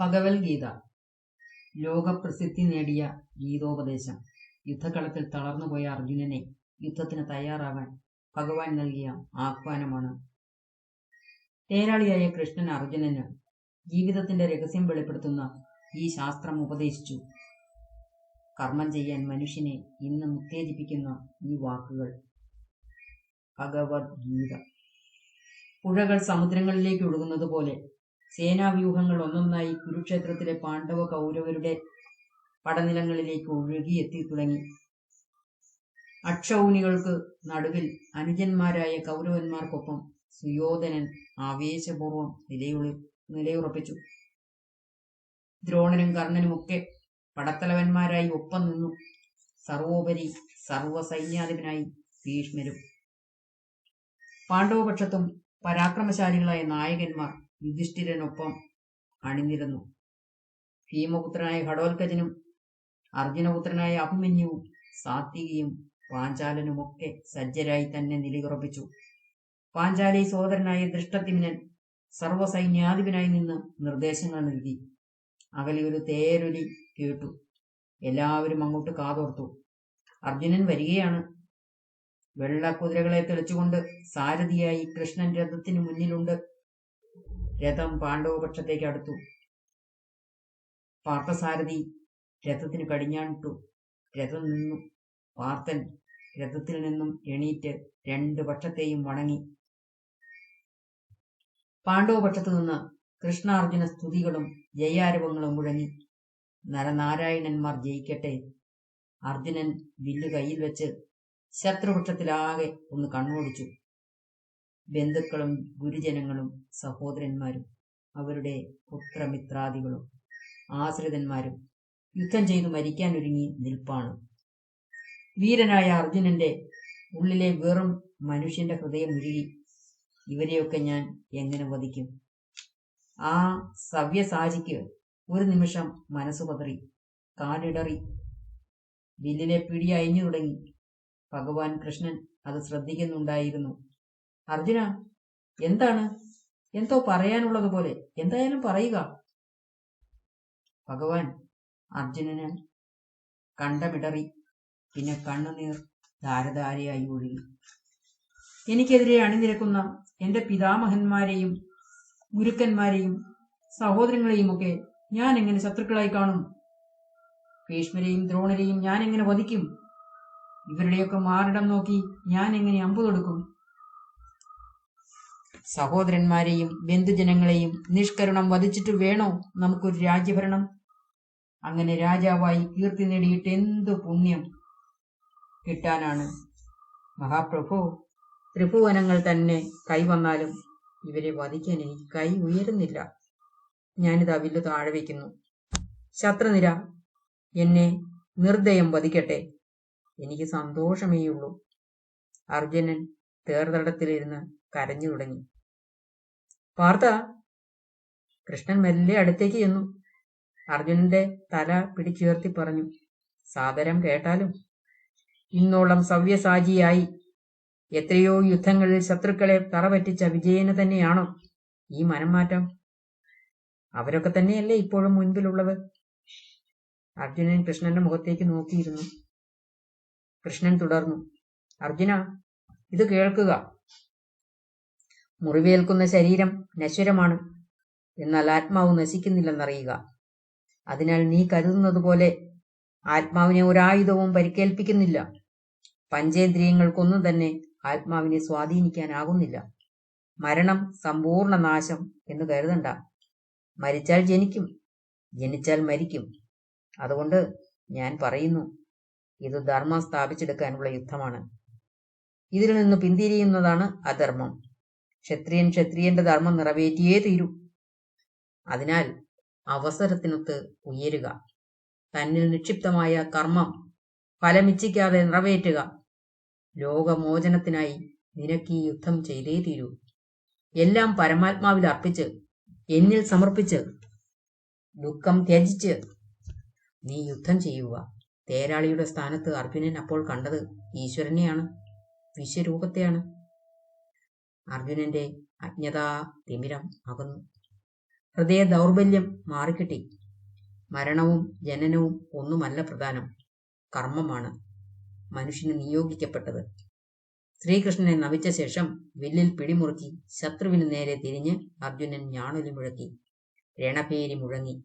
ഭഗവത്ഗീത. ലോകപ്രസിദ്ധി നേടിയ ഗീതോപദേശം. യുദ്ധക്കളത്തിൽ തളർന്നുപോയ അർജുനനെ യുദ്ധത്തിന് തയ്യാറാവാൻ ഭഗവാൻ നൽകിയ ആഹ്വാനമാണ്. തേരാളിയായ കൃഷ്ണൻ അർജുനന് ജീവിതത്തിന്റെ രഹസ്യം വെളിപ്പെടുത്തുന്ന ഈ ശാസ്ത്രം ഉപദേശിച്ചു. കർമ്മം ചെയ്യാൻ മനുഷ്യനെ ഇന്നും ഉത്തേജിപ്പിക്കുന്ന ഈ വാക്കുകൾ. ഭഗവത്ഗീത. പുഴകൾ സമുദ്രങ്ങളിലേക്ക് ഒഴുകുന്നത് പോലെ സേനാവ്യൂഹങ്ങൾ ഒന്നൊന്നായി കുരുക്ഷേത്രത്തിലെ പാണ്ഡവ കൗരവരുടെ പടനിലങ്ങളിലേക്ക് ഒഴുകിയെത്തി തുടങ്ങി. അക്ഷൗണികൾക്ക് നടുവിൽ അനുജന്മാരായ കൗരവന്മാർക്കൊപ്പം സുയോധനൻ ആവേശപൂർവം നിലയുളി നിലയുറപ്പിച്ചു. ദ്രോണനും കർണനുമൊക്കെ പടത്തലവന്മാരായി ഒപ്പം നിന്നു. സർവോപരി സർവസൈന്യാധിപനായി ഭീഷ്മരും. പാണ്ഡവപക്ഷത്തും പരാക്രമശാലികളായ നായകന്മാർ യുധിഷ്ഠിരനൊപ്പം അണിനിരന്നു ഭീമപുത്രനായ ഘടോൽക്കജനും അർജുനപുത്രനായ അഭിമന്യുവും സാത്വികിയും പാഞ്ചാലനുമൊക്കെ സജ്ജരായി തന്നെ നിലയുറപ്പിച്ചു. പാഞ്ചാലി സോദരനായ ദൃഷ്ടത്തിമിനൻ സർവസൈന്യാധിപനായി നിന്ന് നിർദ്ദേശങ്ങൾ നൽകി. അകലെ ഒരു തേരൊലി കേട്ടു. എല്ലാവരും അങ്ങോട്ട് കാതോർത്തു. അർജുനൻ വരികയാണ്. വെള്ളക്കുതിരകളെ തെളിച്ചുകൊണ്ട് സാരഥിയായി കൃഷ്ണൻ രഥത്തിന് മുന്നിലുണ്ട്. രഥം പാണ്ഡവപക്ഷത്തേക്ക് അടുത്തു. പാർത്ഥസാരഥി രഥത്തിന് കടിഞ്ഞാണിട്ടു. രഥം നിന്നു. പാർത്ഥൻ രഥത്തിൽ നിന്നും എണീറ്റ് രണ്ട് പക്ഷത്തെയും വണങ്ങി. പാണ്ഡവപക്ഷത്തു നിന്ന് കൃഷ്ണാർജുന സ്തുതികളും ജയാരവങ്ങളും മുഴങ്ങി. നരനാരായണന്മാർ ജയിക്കട്ടെ. അർജുനൻ വില്ല് കയ്യിൽ വെച്ച് ശത്രുപക്ഷത്തിലാകെ ഒന്ന് കണ്ണോടിച്ചു. ബന്ധുക്കളും ഗുരുജനങ്ങളും സഹോദരന്മാരും അവരുടെ പുത്രമിത്രാദികളും ആശ്രിതന്മാരും യുദ്ധം ചെയ്തു മരിക്കാനൊരുങ്ങി നിൽപ്പാണ്. വീരനായ അർജുനന്റെ ഉള്ളിലെ വെറും മനുഷ്യന്റെ ഹൃദയം ഉരുകി ഇവരെയൊക്കെ ഞാൻ എങ്ങനെ വധിക്കും? ആ സവ്യസാചിക്ക് ഒരു നിമിഷം മനസ്സ് പതറി കാലിടറി വില്ലിലെ പിടി അയഞ്ഞു തുടങ്ങി. ഭഗവാൻ കൃഷ്ണൻ അത് ശ്രദ്ധിക്കുന്നുണ്ടായിരുന്നു. അർജുന എന്താണ്? എന്തോ പറയാനുള്ളത് പോലെ. എന്തായാലും പറയുക. ഭഗവാൻ അർജുനന് കണ്ടമിടറി. പിന്നെ കണ്ണുനീർ ധാരധാരയായി ഒഴുകി. എനിക്കെതിരെ അണിനിരക്കുന്ന എന്റെ പിതാമഹന്മാരെയും ഗുരുക്കന്മാരെയും സഹോദരങ്ങളെയും ഒക്കെ ഞാൻ എങ്ങനെ ശത്രുക്കളായി കാണും? ഭീഷ്മരെയും ദ്രോണരെയും ഞാൻ എങ്ങനെ വധിക്കും? ഇവരുടെയൊക്കെ മാറിടം നോക്കി ഞാൻ എങ്ങനെ അമ്പു തൊടുക്കും? സഹോദരന്മാരെയും ബന്ധുജനങ്ങളെയും നിഷ്കരണം വധിച്ചിട്ട് വേണോ നമുക്കൊരു രാജ്യഭരണം? അങ്ങനെ രാജാവായി കീർത്തി നേടിയിട്ട് എന്തു പുണ്യം കിട്ടാനാണ്? മഹാപ്രഭു ത്രിഭുവനങ്ങൾ തന്നെ കൈവന്നാലും ഇവരെ വധിക്കാൻ എനിക്ക് കൈ ഉയരുന്നില്ല. ഞാനിതാ അവിൽ താഴെ വയ്ക്കുന്നു. ശത്രുനിര എന്നെ നിർദ്ദയം വധിക്കട്ടെ. എനിക്ക് സന്തോഷമേയുള്ളൂ. അർജുനൻ തേർതടത്തിലിരുന്ന് കരഞ്ഞു തുടങ്ങി. പാർത്ത കൃഷ്ണൻ മെല്ലെ അടുത്തേക്ക് ചെന്നു. അർജുനന്റെ തല പിടിച്ചുയർത്തി പറഞ്ഞു സാദരം കേട്ടാലും ഇന്നോളം സവ്യസാജിയായി എത്രയോ യുദ്ധങ്ങളിൽ ശത്രുക്കളെ തറപറ്റിച്ച വിജയന് തന്നെയാണോ ഈ മനംമാറ്റം? അവരൊക്കെ തന്നെയല്ലേ ഇപ്പോഴും മുൻപിലുള്ളത്? അർജുനൻ കൃഷ്ണന്റെ മുഖത്തേക്ക് നോക്കിയിരുന്നു. കൃഷ്ണൻ തുടർന്നു അർജുന ഇത് കേൾക്കുക. മുറിവേൽക്കുന്ന ശരീരം നശ്വരമാണ്. എന്നാൽ ആത്മാവ് നശിക്കുന്നില്ലെന്നറിയുക. അതിനാൽ നീ കരുതുന്നത് പോലെ ആത്മാവിനെ ഒരായുധവും പരിക്കേൽപ്പിക്കുന്നില്ല. പഞ്ചേന്ദ്രിയങ്ങൾക്കൊന്നും തന്നെ ആത്മാവിനെ സ്വാധീനിക്കാനാകുന്നില്ല. മരണം സമ്പൂർണ നാശം എന്ന് കരുതണ്ട. മരിച്ചാൽ ജനിക്കും. ജനിച്ചാൽ മരിക്കും. അതുകൊണ്ട് ഞാൻ പറയുന്നു ഇത് ധർമ്മം സ്ഥാപിച്ചെടുക്കാനുള്ള യുദ്ധമാണ്. ഇതിൽ നിന്ന് പിന്തിരിയുന്നതാണ് അധർമ്മം. ക്ഷത്രിയൻ ക്ഷത്രിയന്റെ ധർമ്മം നിറവേറ്റിയേ തീരൂ. അതിനാൽ അവസരത്തിനൊത്ത് ഉയരുക. തന്നിൽ നിക്ഷിപ്തമായ കർമ്മം ഫലമിച്ഛിക്കാതെ നിറവേറ്റുക. ലോകമോചനത്തിനായി നിനക്ക് ഈ യുദ്ധം ചെയ്തേ തീരൂ. എല്ലാം പരമാത്മാവിൽ അർപ്പിച്ച് എന്നിൽ സമർപ്പിച്ച് ദുഃഖം ത്യജിച്ച് നീ യുദ്ധം ചെയ്യുക. തേരാളിയുടെ സ്ഥാനത്ത് അർജുനൻ അപ്പോൾ കണ്ടത് ഈശ്വരനെയാണ് വിശ്വരൂപത്തെയാണ്. അർജുനന്റെ അജ്ഞതാ തിമിരം അകന്നു. ഹൃദയ ദൗർബല്യം മാറിക്കിട്ടി. മരണവും ജനനവും ഒന്നുമല്ല പ്രധാനം കർമ്മമാണ്. മനുഷ്യന് നിയോഗിക്കപ്പെട്ടത്. ശ്രീകൃഷ്ണനെ നവിച്ച ശേഷം വില്ലിൽ പിടിമുറുക്കി ശത്രുവിന് നേരെ തിരിഞ്ഞ് അർജുനൻ ഞാണൊലി മുഴക്കി. രണപേരി മുഴങ്ങി.